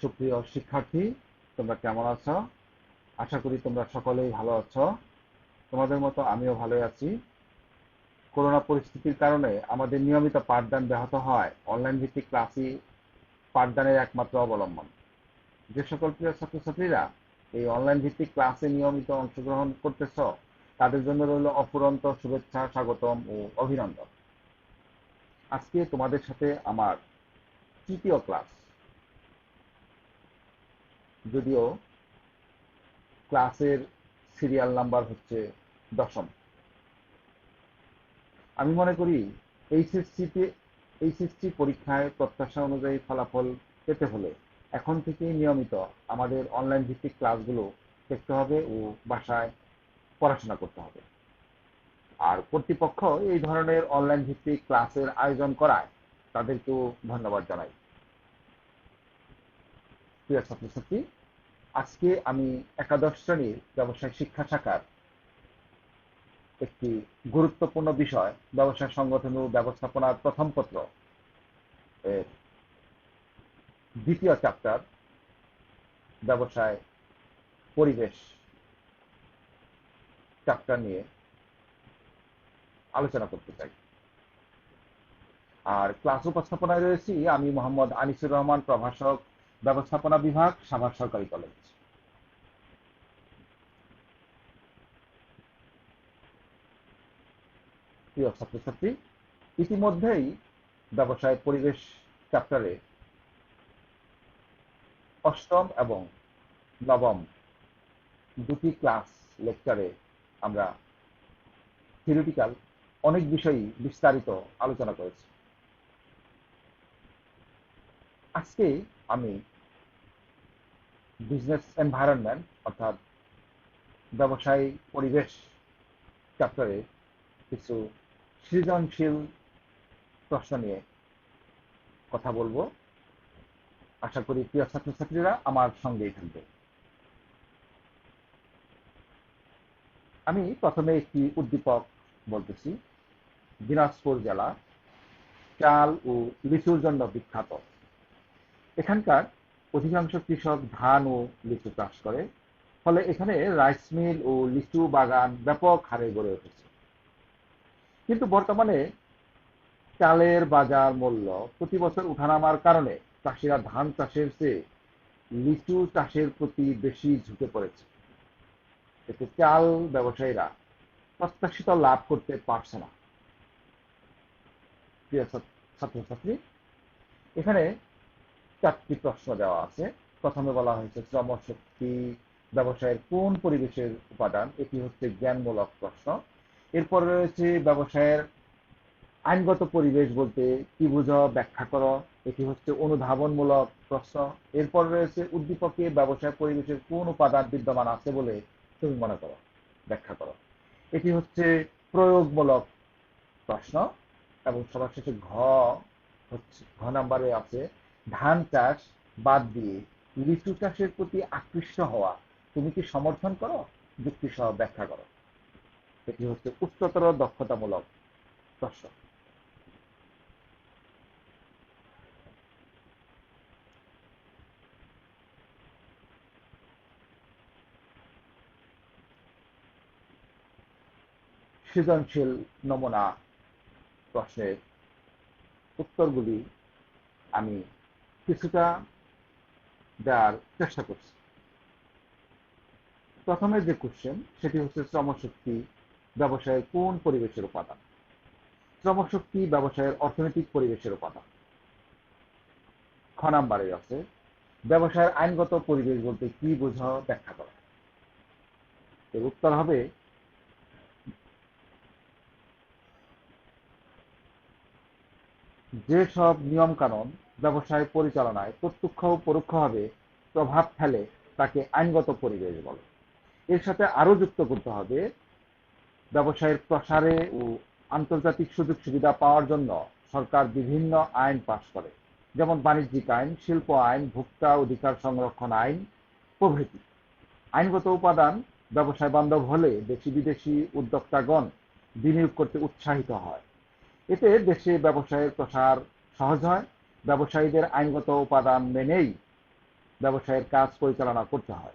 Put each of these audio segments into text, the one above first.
সুপ্রিয় শিক্ষার্থী, তোমরা কেমন আছো? আশা করি তোমরা সকলেই ভালো আছো। তোমাদের মতো আমিও ভালো আছি। করোনা পরিস্থিতির কারণে আমাদের নিয়মিত পাঠদান ব্যাহত হয়। অনলাইন ভিত্তিক ক্লাসই পাঠদানের একমাত্র অবলম্বন। যে সকল প্রিয় ছাত্রছাত্রীরা এই অনলাইন ভিত্তিক ক্লাসে নিয়মিত অংশগ্রহণ করতেছ, তাদের জন্য রইল অফুরন্ত শুভেচ্ছা, স্বাগতম ও অভিনন্দন। আজকে তোমাদের সাথে আমার তৃতীয় ক্লাস। যদিও ক্লাসের সিরিয়াল নাম্বার হচ্ছে দশম। আমি মনে করি এইচএসসিতে, এইচএসসি পরীক্ষায় প্রত্যাশা অনুযায়ী ফলাফল পেতে হলে এখন থেকেই নিয়মিত আমাদের অনলাইন ভিত্তিক ক্লাসগুলো দেখতে হবে ও বাসায় পড়াশোনা করতে হবে। আর কর্তৃপক্ষ এই ধরনের অনলাইন ভিত্তিক ক্লাসের আয়োজন করায় তাদেরকেও ধন্যবাদ জানাই। প্রিয় ছাত্রছাত্রী, আজকে আমি একাদশ শ্রেণির ব্যবসায় শিক্ষা শাখার একটি গুরুত্বপূর্ণ বিষয় ব্যবসায় সংগঠন ও ব্যবস্থাপনার প্রথম পত্র দ্বিতীয় চ্যাপ্টার ব্যবসায় পরিবেশ চ্যাপ্টার নিয়ে আলোচনা করতে চাই। আর ক্লাস উপস্থাপনায় রয়েছি আমি মোহাম্মদ আনিসুর রহমান, প্রভাষক ব্যবস্থাপনা বিভাগ সাভার সরকারি কলেজ। প্রিয় ছাত্রছাত্রী, ইতিমধ্যেই ব্যবসায় পরিবেশ চ্যাপ্টারে অষ্টম এবং নবম দুটি ক্লাস লেকচারে আমরা থিওরিটিক্যাল অনেক বিষয়ই বিস্তারিত আলোচনা করেছি। আজকে আমি বিজনেস এনভায়রনমেন্ট অর্থাৎ ব্যবসায়ী পরিবেশ চ্যাপ্টারে কিছু সৃজনশীল প্রশ্ন নিয়ে কথা বলব। আশা করি প্রিয় ছাত্রছাত্রীরা আমার সঙ্গেই থাকবে। আমি প্রথমে একটি উদ্দীপক বলতেছি। দিনাজপুর জেলা, চাল ও লিচুর জন্য বিখ্যাত। এখানকার অধিকাংশ কৃষক ধান ও লিচু চাষ করে। ফলে এখানে রাইস মিল ও লিচু বাগান ব্যাপক হারে গড়ে উঠেছে। কিন্তু বর্তমানে চালের বাজার মূল্য প্রতি বছর উঠানামার কারণে চাষিরা ধান চাষের চেয়ে লিচু চাষের প্রতি বেশি ঝুঁকে পড়েছে। এতে চাল ব্যবসায়ীরা প্রত্যাশিত লাভ করতে পারছে না। ছাত্রছাত্রী, এখানে চারটি প্রশ্ন দেওয়া আছে। প্রথমে বলা হয়েছে শ্রমশক্তি ব্যবসায়ের কোন পরিবেশের উপাদান? এটি হচ্ছে জ্ঞানমূলক প্রশ্ন। এরপর রয়েছে ব্যবসায়ের আইনগত পরিবেশ বলতে কি বুঝো, ব্যাখ্যা করো, এটি হচ্ছে অনুধাবনমূলক প্রশ্ন। এরপর রয়েছে উদ্দীপকে ব্যবসায় পরিবেশের কোন উপাদান বিদ্যমান আছে বলে তুমি মনে করো, ব্যাখ্যা করো। এটি হচ্ছে প্রয়োগমূলক প্রশ্ন এবং সবার শেষে ঘ হচ্ছে, ঘ নাম্বারে আছে ধান চাষ বাদ দিয়ে লিচু চাষের প্রতি আকৃষ্ট হওয়া, তুমি কি সমর্থন করো? যুক্তি সহ ব্যাখ্যা করো। এটি হচ্ছে উচ্চতর দক্ষতামূলক প্রশ্ন। সৃজনশীল নমুনা প্রশ্নের উত্তরগুলি আমি কিছুটা দেওয়ার চেষ্টা করছি। প্রথমে যে কোশ্চেন সেটি হচ্ছে শ্রমশক্তি ব্যবসায়ের কোন পরিবেশের উপাদান? শ্রমশক্তি ব্যবসায়ের অর্থনৈতিক পরিবেশের উপাদান। খ নাম্বারে আছে, ব্যবসায়ের আইনগত পরিবেশ বলতে কি বোঝা ব্যাখ্যা করা? এর উত্তর হবে যে সব নিয়ম কানুন ব্যবসায় পরিচালনায় প্রত্যক্ষ ও পরোক্ষভাবে প্রভাব ফেলে তাকে আইনগত পরিবেশ বলে। এর সাথে আরও যুক্ত করতে হবে, ব্যবসায়ের প্রসারে ও আন্তর্জাতিক সুযোগ সুবিধা পাওয়ার জন্য সরকার বিভিন্ন আইন পাশ করে, যেমন বাণিজ্যিক আইন, শিল্প আইন, ভোক্তা অধিকার সংরক্ষণ আইন, প্রভৃতি। আইনগত উপাদান ব্যবসায় বান্ধব হলে দেশি বিদেশি উদ্যোক্তাগণ বিনিয়োগ করতে উৎসাহিত হয়। এতে দেশে ব্যবসায়ের প্রসার সহজ হয় ব্যবসায়ীদের আইনগত উপাদান মেনেই ব্যবসায়ের কাজ পরিচালনা করতে হয়।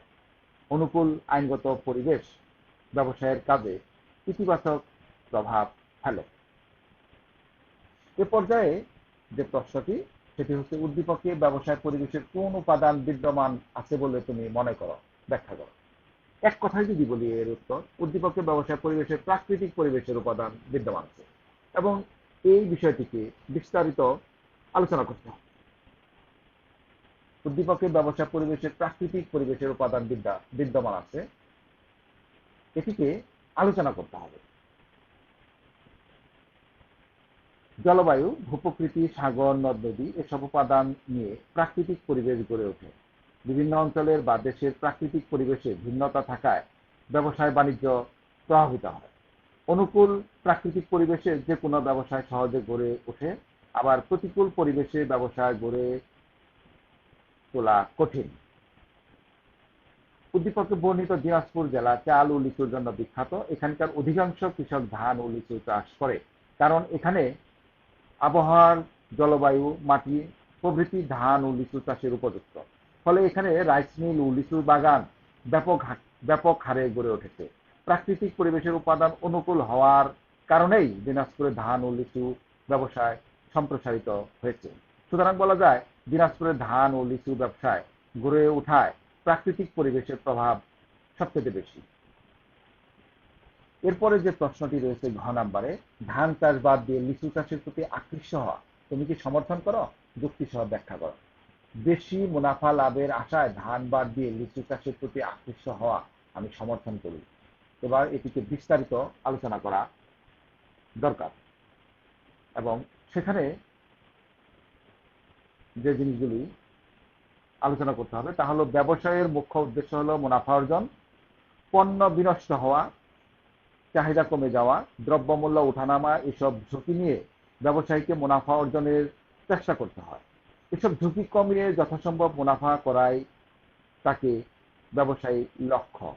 অনুকূল আইনগত পরিবেশ ব্যবসায়ের কাজে ইতিবাচক প্রভাব ফেলে। এ পর্যায়ে যে প্রশ্নটি, সেটি হচ্ছে, উদ্দীপকে ব্যবসায় পরিবেশের কোন উপাদান বিদ্যমান আছে বলে তুমি মনে করো? ব্যাখ্যা করো। এক কথায় যদি বলি এর উত্তর, উদ্দীপকে ব্যবসায় পরিবেশের প্রাকৃতিক পরিবেশের উপাদান বিদ্যমান আছে। এবং এই বিষয়টিকে বিস্তারিত আলোচনা করতে হবে। উদ্দীপকে ব্যবসা পরিবেশের প্রাকৃতিক পরিবেশের উপাদান বিদ্যা, বিদ্যমান আছে। এটিকে আলোচনা করতে হবে। জলবায়ু, ভূপ্রকৃতি, সাগর, নদ, নদী এসব উপাদান নিয়ে প্রাকৃতিক পরিবেশ গড়ে ওঠে। বিভিন্ন অঞ্চলের বা দেশের প্রাকৃতিক পরিবেশে ভিন্নতা থাকায় ব্যবসায় বাণিজ্য প্রভাবিত হয়। অনুকূল প্রাকৃতিক পরিবেশে যে কোনো ব্যবসায় সহজে গড়ে ওঠে। আবার প্রতিকূল পরিবেশে ব্যবসায় গড়ে তোলা কঠিন। উদ্দীপকে বর্ণিত দিনাজপুর জেলা চাল ও লিচুর জন্য বিখ্যাত। এখানকার অধিকাংশ কৃষক ধান ও লিচু চাষ করে। কারণ এখানে আবহাওয়ার জলবায়ু, মাটি, প্রভৃতি ধান ও লিচু চাষের উপযুক্ত। ফলে এখানে রাইস মিল ও লিচু বাগান ব্যাপক ব্যাপক হারে গড়ে উঠেছে। প্রাকৃতিক পরিবেশের উপাদান অনুকূল হওয়ার কারণেই দিনাজপুরে ধান ও লিচু ব্যবসায় সম্প্রসারিত হয়েছে। সুতরাং বলা যায় দিনাজপুরের ধান ও লিচু ব্যবসায় গড়ে ওঠায় প্রাকৃতিক পরিবেশের প্রভাব সবচেয়ে বেশি। এরপরে যে প্রশ্নটি রয়েছে ঘ নাম্বারে ধান চাষ বাদ দিয়ে লিচু চাষের প্রতি আকৃষ্ট হওয়া, তুমি কি সমর্থন করো? যুক্তি সহ ব্যাখ্যা করো। বেশি মুনাফা লাভের আশায় ধান বাদ দিয়ে লিচু চাষের প্রতি আকৃষ্ট হওয়া আমি সমর্থন করি। এবার এটিকে বিস্তারিত আলোচনা করা দরকার। এবং সেখানে যে জিনিসগুলি আলোচনা করতে হবে, তা হলো ব্যবসায়ের মুখ্য উদ্দেশ্য হলো মুনাফা অর্জন, পণ্য বিনষ্ট হওয়া, চাহিদা কমে যাওয়া, দ্রব্যমূল্য ওঠানামা এসব ঝুঁকি নিয়ে ব্যবসায়ীকে মুনাফা অর্জনের চেষ্টা করতে হয়। এসব ঝুঁকি কমিয়ে যথাসম্ভব মুনাফা করাই তাকে ব্যবসায়ী লক্ষ্য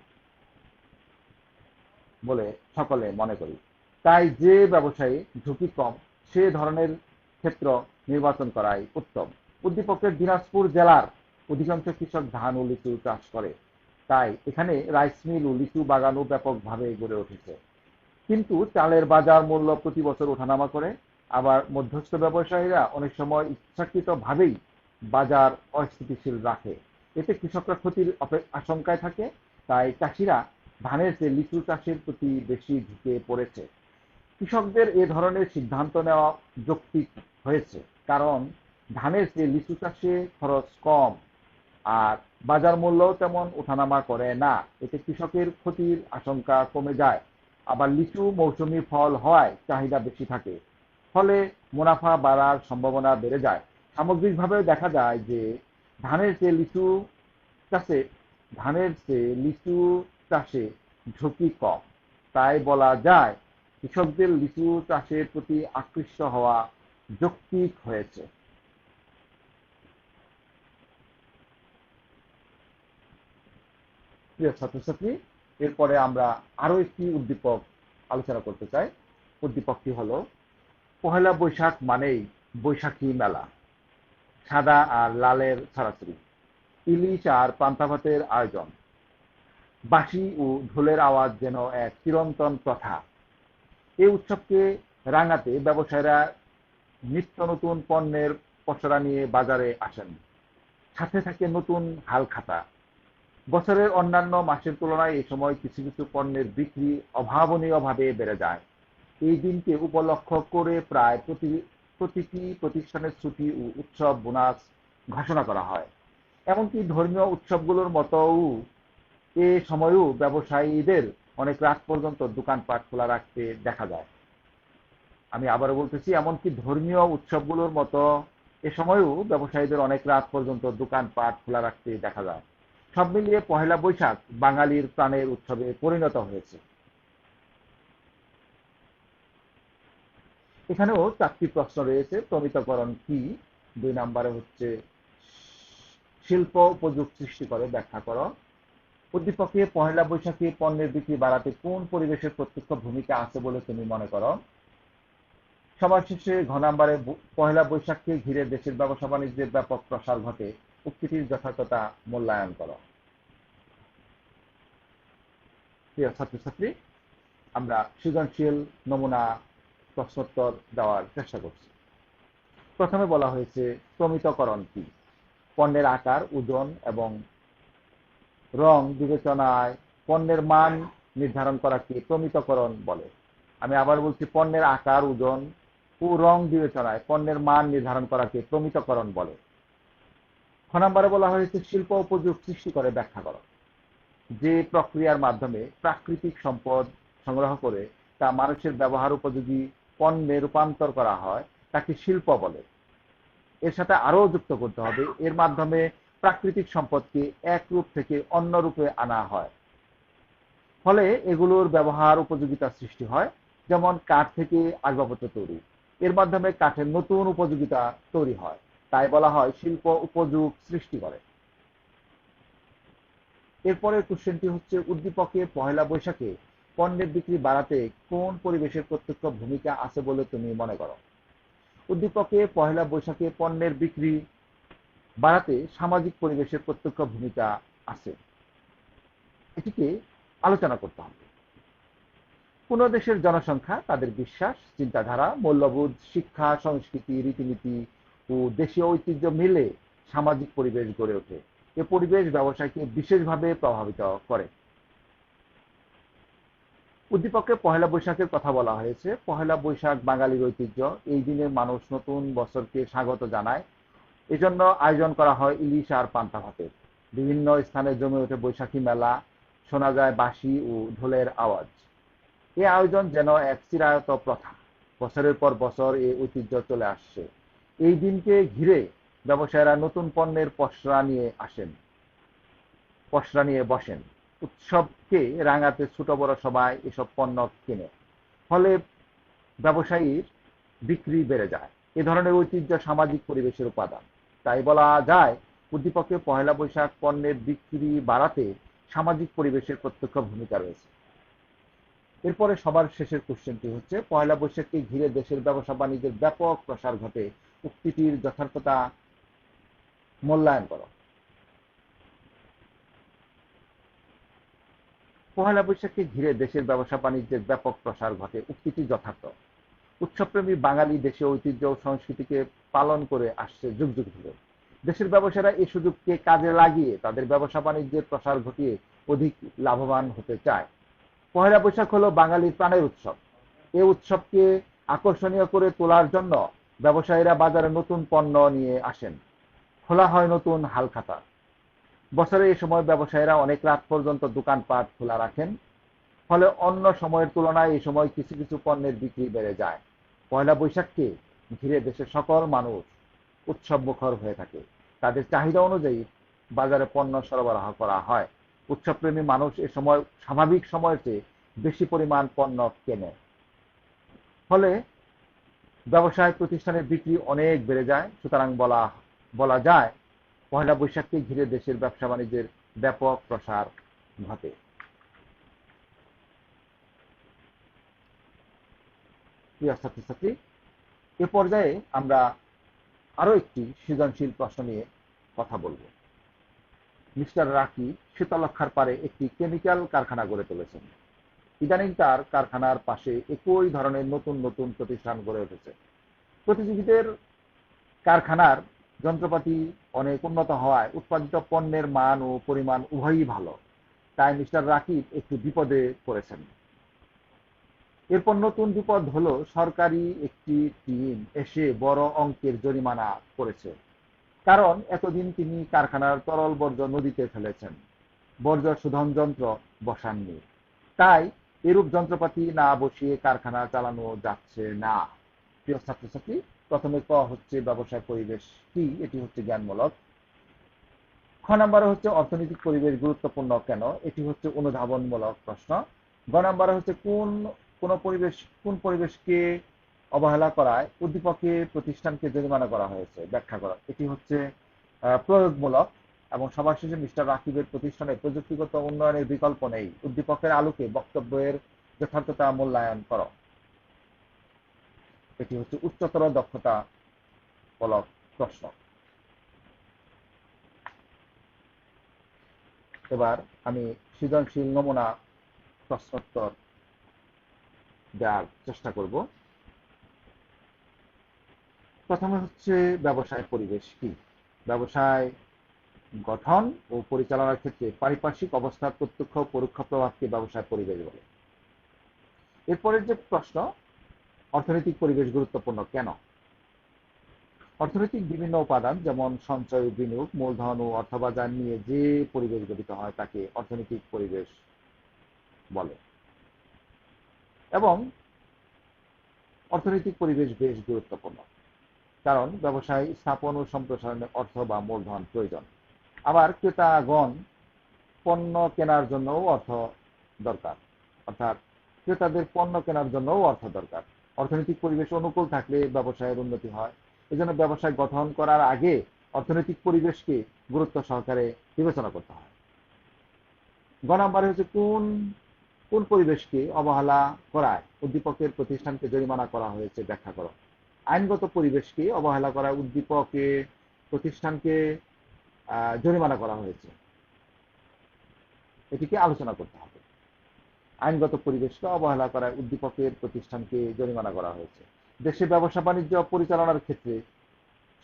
বলে সকলে মনে করি। তাই যে ব্যবসায়ী ঝুঁকি কম সে ধরনের ক্ষেত্র নির্বাচন করাই উত্তম। উদ্দীপকের দিনাজপুর জেলার অধিকাংশ কৃষক ধান ও লিচু চাষ করে। তাই এখানে রাইস মিল ও লিচু বাগানও ব্যাপকভাবে গড়ে উঠেছে। কিন্তু চালের বাজার মূল্য প্রতি বছর ওঠানামা করে। আবার মধ্যস্থ ব্যবসায়ীরা অনেক সময় ইচ্ছাকৃতভাবেই বাজার অস্থিতিশীল রাখে। এতে কৃষকরা ক্ষতির আশঙ্কায় থাকে। তাই চাষিরা ধানের চেয়ে লিচু চাষের প্রতি বেশি ঝুঁকে পড়েছে। কৃষকদের এ ধরনের সিদ্ধান্ত নেওয়া যৌক্তিক হয়েছে। কারণ ধানের চেয়ে লিচু চাষে খরচ কম আর বাজার মূল্য তেমন ওঠানামা করে না, এতে কৃষকের ক্ষতির আশঙ্কা কমে যায়। আবার লিচু মৌসুমি ফল হওয়ায় চাহিদা বেশি থাকে, ফলে মুনাফা বাড়ার সম্ভাবনা বেড়ে যায়। সামগ্রিকভাবে দেখা যায় যে ধানের চেয়ে লিচু চাষে, ধানের চেয়ে লিচু চাষে ঝুঁকি কম। তাই বলা যায় কৃষকদের লিচু চাষের প্রতি আকৃষ্ট হওয়া যৌক্তিক হয়েছে। প্রিয় ছাত্রছাত্রী, এরপরে আমরা আরও একটি উদ্দীপক আলোচনা করতে চাই। উদ্দীপকটি হলো, পহেলা বৈশাখ মানেই বৈশাখী মেলা। সাদা আর লালের ছড়াছড়ি। ইলিশ আর পান্তাভাতের আয়োজন। বাঁশি ও ঢোলের আওয়াজ যেন এক চিরন্তন প্রথা। এই উৎসবকে রাঙাতে ব্যবসায়ীরা নিত্য নতুন পণ্যের পসরা নিয়ে বাজারে আসেন। সাথে থাকে নতুন হাল খাতা। বছরের অন্যান্য মাসের তুলনায় এই সময় কিছু কিছু পণ্যের বিক্রি অভাবনীয়ভাবে বেড়ে যায়। এই দিনকে উপলক্ষ করে প্রায় প্রতি, প্রতিটি প্রতিষ্ঠানের ছুটি ও উৎসব বোনাস ঘোষণা করা হয়। এমনকি ধর্মীয় উৎসবগুলোর মতোও এ সময়ও ব্যবসায়ীদের অনেক রাত পর্যন্ত দোকানপাট খোলা রাখতে দেখা যায়। আমি আবারও বলতেছি, এমনকি ধর্মীয় উৎসবগুলোর মতো এ সময়ও ব্যবসায়ীদের অনেক রাত পর্যন্ত দোকানপাট খোলা রাখতে দেখা যায়। সব মিলিয়ে পহেলা বৈশাখ বাঙালির প্রাণের উৎসবে পরিণত হয়েছে। এখানেও চারটি প্রশ্ন রয়েছে। প্রমিতকরণ কি? দুই নম্বরে হচ্ছে, শিল্প উপযোগ সৃষ্টি করে, ব্যাখ্যা করো। উদ্দীপকে পহেলা বৈশাখী পণ্যের বিক্রি বাড়াতে কোন পরিবেশের প্রত্যক্ষ ভূমিকা আছে বলে তুমি মনে করো? সবার শেষে ঘ নাম্বারে, পহেলা বৈশাখকে ঘিরে দেশের ব্যবসা বাণিজ্যের ব্যাপক প্রসার ঘটে। উক্তিটির যথার্থতা মূল্যায়ন করো। প্রিয় ছাত্রছাত্রী, আমরা সৃজনশীল নমুনা প্রশ্নোত্তর দেওয়ার চেষ্টা করছি। প্রথমে বলা হয়েছে, প্রমিতকরণ কি? পণ্যের আকার, ওজন এবং রং বিবেচনায় পণ্যের মান নির্ধারণ করাকে প্রমিতকরণ বলে। আমি আবার বলছি, পণ্যের আকার, ওজন, ও রং বিবেচনায় পণ্যের মান নির্ধারণ করাকে প্রমিতকরণ বলে। খ নম্বরে বলা হয়েছে, শিল্প উপযোগ সৃষ্টি করে ব্যাখ্যা করো। যে প্রক্রিয়ার মাধ্যমে প্রাকৃতিক সম্পদ সংগ্রহ করে তা মানুষের ব্যবহার উপযোগী পণ্যে রূপান্তর করা হয়, তাকে শিল্প বলে। এর সাথে আরও যুক্ত করতে হবে। এর মাধ্যমে প্রাকৃতিক সম্পদকে এক রূপ থেকে অন্য রূপে আনা হয়। ফলে এগুলোর ব্যবহার উপযোগিতা সৃষ্টি হয়, যেমন কাঠ থেকে আসবাবপত্র তৈরি। এর মাধ্যমে কাঠের নতুন উপযোগিতা তৈরি হয়। তাই বলা হয় শিল্প উপযোগ সৃষ্টি করে। এরপরের কোশ্চেনটি হচ্ছে, উদ্দীপকে পহেলা বৈশাখে পণ্যের বিক্রি বাড়াতে কোন পরিবেশের প্রত্যক্ষ ভূমিকা আছে বলে তুমি মনে করো? উদ্দীপকে পহেলা বৈশাখে পণ্যের বিক্রি বাড়াতে সামাজিক পরিবেশের প্রত্যক্ষ ভূমিকা আছে। এটিকে আলোচনা করতে হবে। কোন দেশের জনসংখ্যা, তাদের বিশ্বাস, চিন্তাধারা, মূল্যবোধ, শিক্ষা, সংস্কৃতি, রীতিনীতি ও দেশীয় ঐতিহ্য মিলে সামাজিক পরিবেশ গড়ে ওঠে। এ পরিবেশ ব্যবসায়কে বিশেষভাবে প্রভাবিত করে। উদ্দীপকে পহেলা বৈশাখের কথা বলা হয়েছে। পহেলা বৈশাখ বাঙালির ঐতিহ্য। এই দিনে মানুষ নতুন বছরকে স্বাগত জানায়। এজন্য আয়োজন করা হয় ইলিশ আর পান্তা ভাতের বিভিন্ন স্থানে জমে ওঠে বৈশাখী মেলা, শোনা যায় বাঁশি ও ঢোলের আওয়াজ। এই আয়োজন যেন এক চিরায়ত প্রথা। বছরের পর বছর এই ঐতিহ্য চলে আসছে। এই দিনকে ঘিরে ব্যবসায়ীরা নতুন পণ্যের পসরা নিয়ে আসেন, পসরা নিয়ে বসেন। উৎসবকে রাঙাতে ছোট বড় সবাই এসব পণ্য কিনে। ফলে ব্যবসায়ীর বিক্রি বেড়ে যায়। এ ধরনের ঐতিহ্য সামাজিক পরিবেশের উপাদান। তাই বলা যায়, উদ্দীপকে পয়লা বৈশাখ পণ্যের বিক্রি বাড়াতে সামাজিক পরিবেশের প্রত্যক্ষ ভূমিকা রয়েছে। এরপরে সবার শেষের কোশ্চেনটি হচ্ছে পয়লা বৈশাখকে ঘিরে দেশের ব্যবসা বাণিজ্যের ব্যাপক প্রসার ঘটে, উক্তিটির যথার্থতা মূল্যায়ন করো। পয়লা বৈশাখকে ঘিরে দেশের ব্যবসা বাণিজ্যের ব্যাপক প্রসার ঘটে, উক্তিটি যথার্থ। উৎসবপ্রেমী বাঙালি দেশীয় ঐতিহ্য ও সংস্কৃতিকে পালন করে আসছে যুগ যুগ ধরে। দেশের ব্যবসায়ীরা এই সুযোগকে কাজে লাগিয়ে তাদের ব্যবসা বাণিজ্যের প্রসার ঘটিয়ে অধিক লাভবান হতে চায়। পহেলা বৈশাখ হলো বাঙালির প্রাণের উৎসব। এই উৎসবকে আকর্ষণীয় করে তোলার জন্য ব্যবসায়ীরা বাজারে নতুন পণ্য নিয়ে আসেন। খোলা হয় নতুন হালখাতা। বছরে এই সময় ব্যবসায়ীরা অনেক রাত পর্যন্ত দোকানপাট খোলা রাখেন। ফলে অন্য সময়ের তুলনায় এই সময় কিছু কিছু পণ্যের বিক্রি বেড়ে যায়। পয়লা বৈশাখকে ঘিরে দেশের সকল মানুষ উৎসব মুখর হয়ে থাকে। তাদের চাহিদা অনুযায়ী বাজারে পণ্য সরবরাহ করা হয়। উৎসবপ্রেমী মানুষ এ সময়, স্বাভাবিক সময়ের চেয়ে বেশি পরিমাণ পণ্য কেনে। ফলে ব্যবসায় প্রতিষ্ঠানের বিক্রি অনেক বেড়ে যায়। সুতরাং বলা বলা যায়, পয়লা বৈশাখকে ঘিরে দেশের ব্যবসা বাণিজ্যের ব্যাপক প্রসার ঘটে। প্রিয় ছাত্রছাত্রী এ পর্যায়ে আমরা আরও একটি সৃজনশীল প্রশ্ন নিয়ে কথা বলব। মিস্টার রাকি শীতলক্ষার পারে একটি কেমিক্যাল কারখানা গড়ে তুলেছেন। ইদানিং তার কারখানার পাশে একই ধরনের নতুন নতুন প্রতিষ্ঠান গড়ে উঠেছে। প্রতিযোগীদের কারখানার যন্ত্রপাতি অনেক উন্নত হওয়ায় উৎপাদিত পণ্যের মান ও পরিমাণ উভয়ই ভালো। তাই মিস্টার রাকিব একটু বিপদে পড়েছেন। এরপর নতুন বিপদ হলো, সরকারি একটি টিম এসে বড় অঙ্কের জরিমানা করেছে। কারণ এতদিন তিনি কারখানার তরল বর্জ্য নদীতে ফেলেছেন। বর্জ্য শোধন যন্ত্র বসাননি। তাই এরূপ যন্ত্রপাতি না বসিয়ে কারখানা চালানো যাচ্ছে না। প্রিয় ছাত্রছাত্রী, প্রথমে ক হচ্ছে ব্যবসায় পরিবেশ, কি? এটি হচ্ছে জ্ঞানমূলক। খ নম্বরে হচ্ছে অর্থনৈতিক পরিবেশ গুরুত্বপূর্ণ কেন? এটি হচ্ছে অনুধাবনমূলক প্রশ্ন। গ নম্বরে হচ্ছে কোন কোন পরিবেশ, কোন পরিবেশকে অবহেলা করায় উদ্দীপকে প্রতিষ্ঠানকে জরিমানা করা হয়েছে, ব্যাখ্যা করা। এটি হচ্ছে প্রয়োগমূলক এবং সবার শেষে মিস্টার রাকিবের প্রতিষ্ঠানে প্রযুক্তিগত উন্নয়নের বিকল্প নেই। উদ্দীপকের আলোকে বক্তব্যের যথার্থতা মূল্যায়ন করো। এটি হচ্ছে উচ্চতর দক্ষতা মূলক প্রশ্ন। এবার আমি সৃজনশীল নমুনা প্রশ্নোত্তর দেওয়ার চেষ্টা করব। প্রথমে হচ্ছে ব্যবসায় পরিবেশ কি? ব্যবসায় গঠন ও পরিচালনার ক্ষেত্রে পারিপার্শ্বিক অবস্থার প্রত্যক্ষ পরোক্ষ প্রভাবকে ব্যবসায় পরিবেশ বলে। এরপরের যে প্রশ্ন, অর্থনৈতিক পরিবেশ গুরুত্বপূর্ণ কেন? অর্থনৈতিক বিভিন্ন উপাদান যেমন সঞ্চয় বিনিয়োগ, মূলধন ও অর্থবাজার নিয়ে যে পরিবেশ গঠিত হয় তাকে অর্থনৈতিক পরিবেশ বলে। এবং অর্থনৈতিক পরিবেশ বেশ গুরুত্বপূর্ণ, কারণ ব্যবসায় স্থাপন ও সম্প্রসারণে অর্থ বা মূলধন প্রয়োজন। আবার ক্রেতাগণ পণ্য কেনার জন্যও অর্থ দরকার, অর্থাৎ ক্রেতাদের পণ্য কেনার জন্যও অর্থ দরকার। অর্থনৈতিক পরিবেশ অনুকূল থাকলে ব্যবসায়ের উন্নতি হয়। এজন্য ব্যবসায় গঠন করার আগে অর্থনৈতিক পরিবেশকে গুরুত্ব সহকারে বিবেচনা করতে হয়। গ নাম্বারে হচ্ছে কোন কোন পরিবেশকে অবহেলা করায়? উদ্দীপকের প্রতিষ্ঠানকে জরিমানা করা হয়েছে, ব্যাখ্যা করো। আইনগত পরিবেশকে অবহেলা করায় উদ্দীপকে প্রতিষ্ঠানকে জরিমানা করা হয়েছে। এটিকে আলোচনা করতে হবে। আইনগত পরিবেশকে অবহেলা করায় উদ্দীপকের প্রতিষ্ঠানকে জরিমানা করা হয়েছে। দেশে ব্যবসা বাণিজ্য পরিচালনার ক্ষেত্রে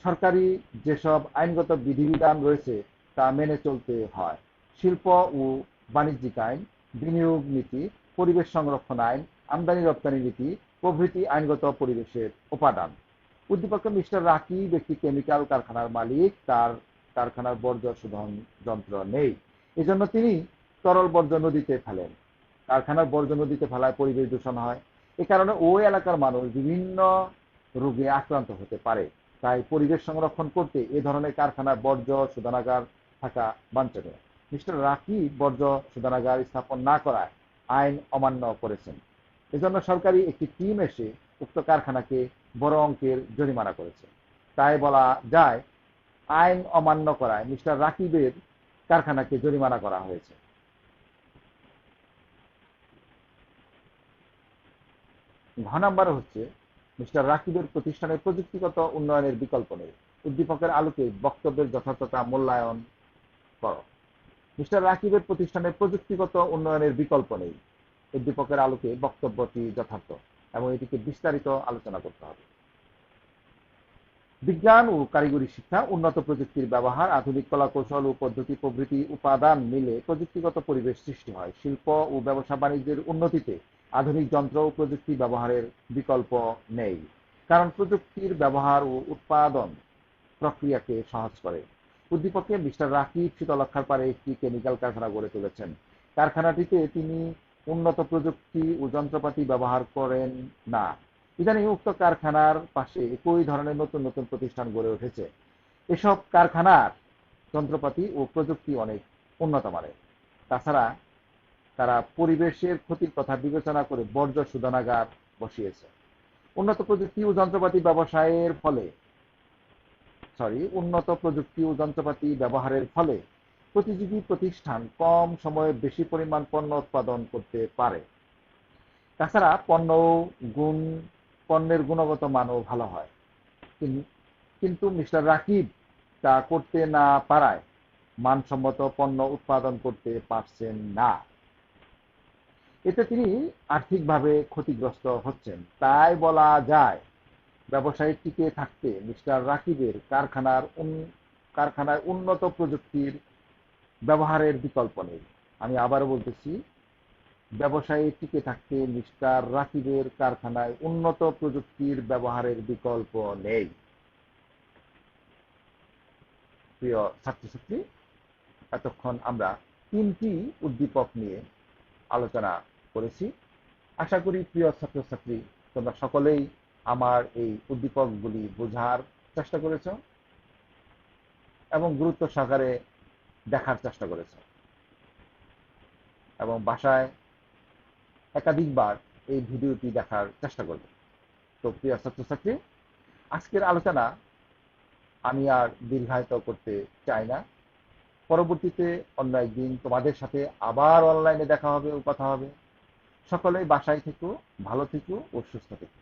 সরকারি যেসব আইনগত বিধিবিধান রয়েছে তা মেনে চলতে হয়। শিল্প ও বাণিজ্যিক আইন বিনিয়োগ নীতি, পরিবেশ সংরক্ষণ আইন, আমদানি রপ্তানি নীতি, প্রভৃতি আইনগত পরিবেশের উপাদান। উদ্দীপক মিস্টার রাকি ব্যক্তি কেমিক্যাল কারখানার মালিক, তার কারখানার বর্জ্য শোধন যন্ত্র নেই। এজন্য তিনি তরল বর্জ্য নদীতে ফেলেন। কারখানার বর্জ্য নদীতে ফেলায় পরিবেশ দূষণ হয়। এ কারণে ওই এলাকার মানুষ বিভিন্ন রোগে আক্রান্ত হতে পারে। তাই পরিবেশ সংরক্ষণ করতে এ ধরনের কারখানার বর্জ্য শোধনাগার থাকা বাঞ্ছনীয়। মিস্টার রাকি বর্জ্য শোধনাগার স্থাপন না করায় আইন অমান্য করেছেন। এজন্য সরকারি একটি টিম এসে উক্ত কারখানাকে বড় অঙ্কের জরিমানা করেছে। তাই বলা যায়, আইন অমান্য করায় মিস্টার রাকিবের কারখানাকে জরিমানা করা হয়েছে। ঘ নাম্বার হচ্ছে মিস্টার রাকিবের প্রতিষ্ঠানের প্রযুক্তিগত উন্নয়নের বিকল্প নেই। উদ্দীপকের আলোকে বক্তব্যের যথার্থতা মূল্যায়ন কর। মিস্টার রাকিবের প্রতিষ্ঠানের প্রযুক্তিগত উন্নয়নের বিকল্প নেই। উদ্দীপকের আলোকে বক্তব্যটি যথার্থ এবং এটিকে বিস্তারিত আলোচনা করতে হবে। বিজ্ঞান ও কারিগরি শিক্ষা, উন্নত প্রযুক্তির ব্যবহার, আধুনিক কলা কৌশল ও পদ্ধতি প্রভৃতি উপাদান মিলে প্রযুক্তিগত পরিবেশ সৃষ্টি হয়। শিল্প ও ব্যবসা বাণিজ্যের উন্নতিতে আধুনিক যন্ত্র ও প্রযুক্তি ব্যবহারের বিকল্প নেই, কারণ প্রযুক্তির ব্যবহার ও উৎপাদন প্রক্রিয়াকে সহজ করে। উদ্দীপকে মিস্টার রাকিব শীতলক্ষার পারে একটি কেমিক্যাল কারখানা গড়ে তুলেছেন। কারখানাটিতে তিনি উন্নত প্রযুক্তি ও যন্ত্রপাতি ব্যবহার করেন না। ইদানিং উক্ত কারখানার পাশে একই ধরনের নতুন নতুন প্রতিষ্ঠান গড়ে উঠেছে। এসব কারখানার যন্ত্রপাতি ও প্রযুক্তি অনেক উন্নত মানের। তাছাড়া তারা পরিবেশের ক্ষতির কথা বিবেচনা করে বর্জ্য শোধনাগার বসিয়েছে। উন্নত প্রযুক্তি ও যন্ত্রপাতি ব্যবসায়ের ফলে সরি, উন্নত প্রযুক্তি ও যন্ত্রপাতি ব্যবহারের ফলে প্রতিযোগী প্রতিষ্ঠান কম সময়ে বেশি পরিমাণ পণ্য উৎপাদন করতে পারে। তাছাড়া পণ্য গুণ, পণ্যের গুণগত মানও ভালো হয়। কিন্তু মিস্টার রাকিব তা করতে না পারায় মানসম্মত পণ্য উৎপাদন করতে পারছেন না। এতে তিনি আর্থিকভাবে ক্ষতিগ্রস্ত হচ্ছেন। তাই বলা যায় ব্যবসায়ী টিকে থাকতে মিস্টার রাকিবের কারখানার কারখানায় উন্নত প্রযুক্তির ব্যবহারের বিকল্প নেই। আমি আবারও বলতেছি, ব্যবসায়ী টিকে থাকতে মিস্টার রাকিবের কারখানায় উন্নত প্রযুক্তির ব্যবহারের বিকল্প নেই। প্রিয় ছাত্রছাত্রী, এতক্ষণ আমরা তিনটি উদ্দীপক নিয়ে আলোচনা করেছি। আশা করি প্রিয় ছাত্রছাত্রী, তোমরা সকলেই আমার এই উদ্দীপকগুলি বোঝার চেষ্টা করেছ এবং গুরুত্ব সহকারে দেখার চেষ্টা করেছ। এবং বাসায় একাধিকবার এই ভিডিওটি দেখার চেষ্টা করবে। তো প্রিয় ছাত্রছাত্রী, আজকের আলোচনা আমি আর দীর্ঘায়িত করতে চাই না। পরবর্তীতে অন্য একদিন তোমাদের সাথে আবার অনলাইনে দেখা হবে ও কথা হবে। সকলেই বাসায় থেকো, ভালো থেকো ও সুস্থ থেকো।